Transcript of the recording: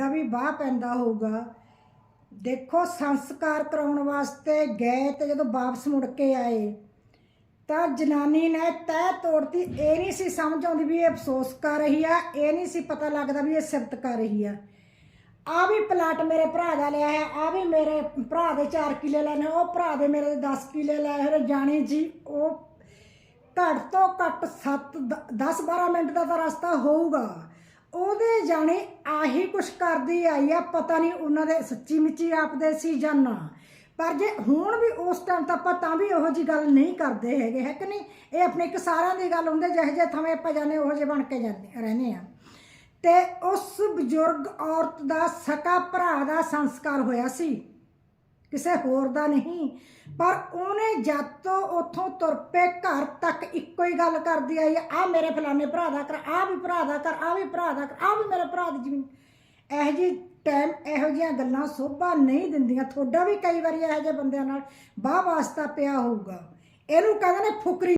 ਤੁਹਾਡਾ ਵੀ ਬਾਹ ਪੈਂਦਾ ਹੋਊਗਾ। ਦੇਖੋ, ਸੰਸਕਾਰ ਕਰਾਉਣ ਵਾਸਤੇ ਗਏ ਤੇ ਜਦੋਂ ਵਾਪਸ ਮੁੜ ਕੇ ਆਏ, ਤਾਂ ਜਨਾਨੀ ਨੇ ਤਹਿ ਤੋੜਤੀ। ਇਹ ਨਹੀਂ ਸੀ ਸਮਝ ਆਉਂਦੀ ਵੀ ਇਹ ਅਫਸੋਸ ਕਰ ਰਹੀ ਆ, ਇਹ ਨਹੀਂ ਸੀ ਪਤਾ ਲੱਗਦਾ ਵੀ ਇਹ ਸਿਫਤ ਕਰ ਰਹੀ ਆ। ਆ ਵੀ ਪਲਾਟ ਮੇਰੇ ਭਰਾ ਦਾ ਲਿਆ ਹੈ ਆ ਵੀ ਮੇਰੇ ਭਰਾ ਦੇ 4 ਕਿਲੇ ਲੈਣੇ, ਉਹ ਭਰਾ ਦੇ ਮੇਰੇ 10 ਕਿਲੇ ਲੈ ਹੋਏ ਨੇ। ਜਾਣੀ ਜੀ, ਉਹ ਘੱਟ ਤੋਂ ਘੱਟ 7 10 12 ਮਿੰਟ ਦਾ ਤਾਂ ਰਸਤਾ ਹੋਊਗਾ। ਉਹਦੇ ਜਾਣੇ ਆਹੀ ਕੁਛ ਕਰਦੀ ਆਈ ਆ, ਪਤਾ ਨਹੀਂ ਉਹਨਾਂ ਦੇ ਸੱਚੀ ਮਿੱਚੀ ਆਪਦੇ ਸੀ ਜਾਂ ਨਾ। ਪਰ ਜੇ ਹੁਣ ਵੀ ਉਸ ਟਾਈਮ ਤਾਂ ਆਪਾਂ ਤਾਂ ਵੀ ਉਹੋ ਜੀ ਗੱਲ ਨਹੀਂ ਕਰਦੇ ਹੈਗੇ, ਹੈ ਕਿ ਨਹੀਂ? ਇਹ ਆਪਣੇ ਇੱਕ ਸਾਰਿਆਂ ਦੀ ਗੱਲ ਹੁੰਦੇ, ਜਿਹੇ ਜਿਹੇ ਥਵੇਂ ਆਪਾਂ ਜਾਣੇ ਉਹੋ ਜਿਹੇ ਬਣ ਕੇ ਜਾਂਦੇ, ਰਹਿੰਦੇ ਆ। ਤੇ ਉਸ ਬਜ਼ੁਰਗ ਔਰਤ ਦਾ ਸਕਾ ਭਰਾ ਦਾ ਸੰਸਕਾਰ ਹੋਇਆ ਸੀ। ਕਿਸੇ ਹੋਰ ਦਾ ਨਹੀਂ। ਪਰ ਉਹਨੇ ਜਦ ਤੋਂ ਉੱਥੋਂ ਤੁਰ ਪਏ, ਘਰ ਤੱਕ ਇੱਕੋ ਹੀ ਗੱਲ ਕਰਦੀ ਆਈ ਆ ਮੇਰੇ ਫਲਾਣੇ ਭਰਾ ਦਾ ਕਰ ਆ ਵੀ ਭਰਾ ਦਾ ਕਰ ਆ ਵੀ ਭਰਾ ਦਾ ਕਰ ਆ ਵੀ ਮੇਰੇ ਭਰਾ ਦੀ ਜ਼ਮੀਨ। ਇਹੋ ਜੀ ਟਾਈਮ ਇਹੋ ਜਿਹੀਆਂ ਗੱਲਾਂ ਸੋਭਾ ਨਹੀਂ ਦਿੰਦੀਆਂ। ਤੁਹਾਡਾ ਵੀ ਕਈ ਵਾਰੀ ਇਹੋ ਜਿਹੇ ਬੰਦਿਆਂ ਨਾਲ ਬਾਹ ਵਾਸਤਾ ਪਿਆ ਹੋਊਗਾ। ਇਹਨੂੰ ਕਹਿੰਦੇ ਨੇ ਫੁਕਰੀ।